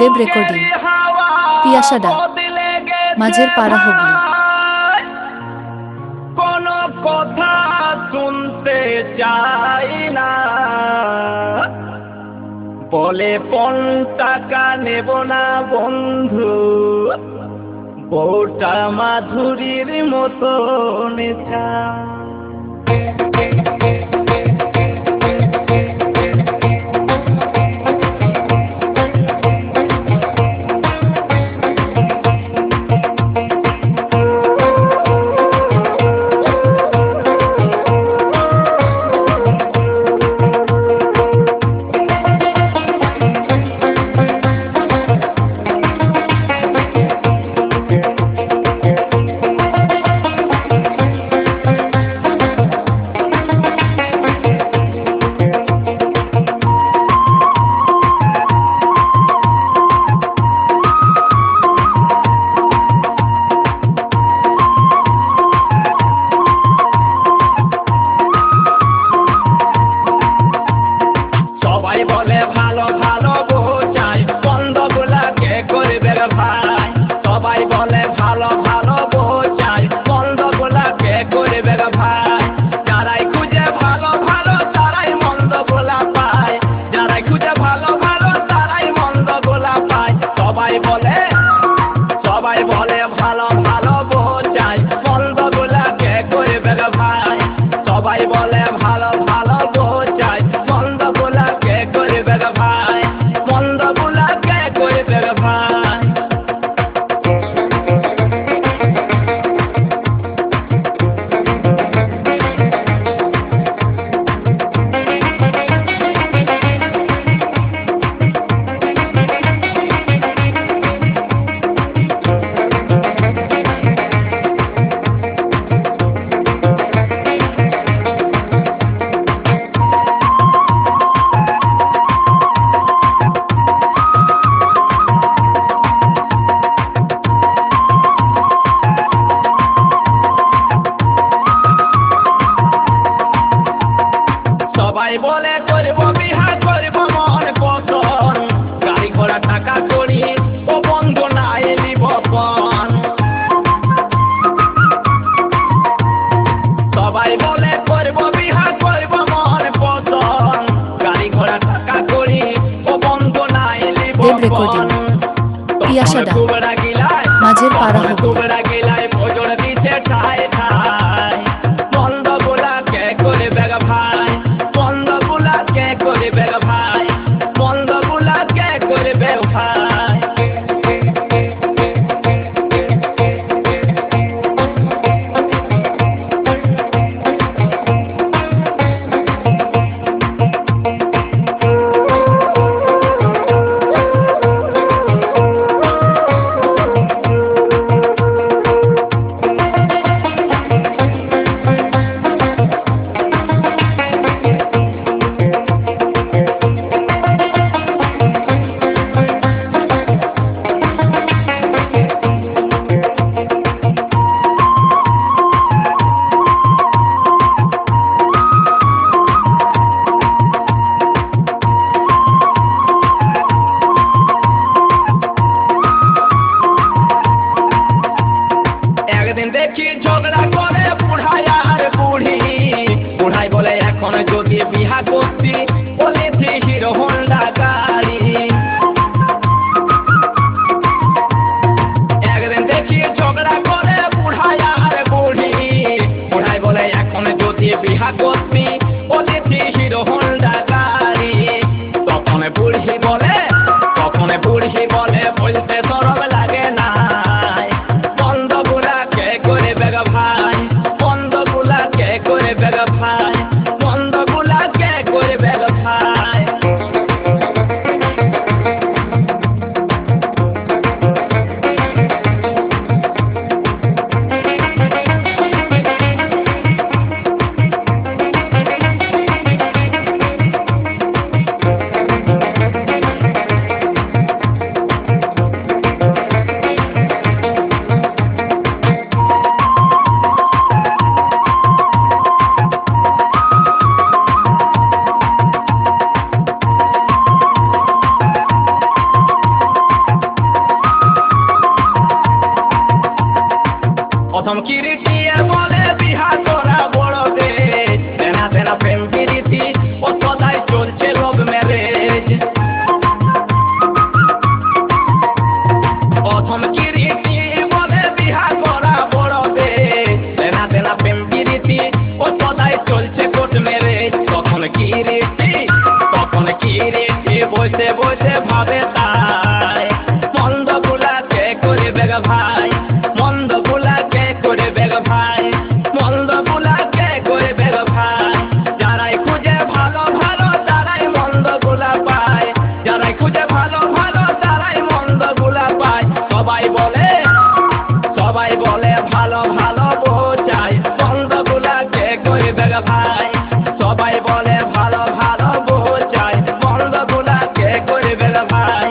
দেব recording. পিয়াসাডা মাঝের পাড়া হুগলি কোন কথা শুনতে চাই না। বলে পন টাকা নেব না বন্ধু। বউটা মাধুরীর মতো নেশা। Ibu. Home recording. পিয়াসাডা মাঝের পাড়া হবে। প্রথম কিরিটি আর বলে বিহার তোরা বড় দেশ। সেনা সেনা, প্রেম, কিরিটি কতদায় চলছে লোক ম্যারেজ। প্রথম কিরিটি বলে বিহার তোরা বড় দেশ। সেনা সেনা, প্রেম, কিরিটি কতদায় চলছে কোর্ট ম্যারেজ। তখন কিরিটি তখন কিরিটি বসে বসে ভাবে তার। সবাই বলে ভালো ভালো বউ চাই বন্ধগুলা কে করবে ভাই? সবাই বলে ভালো ভালো বউ চাই বন্ধগুলা কে করবে ভাই?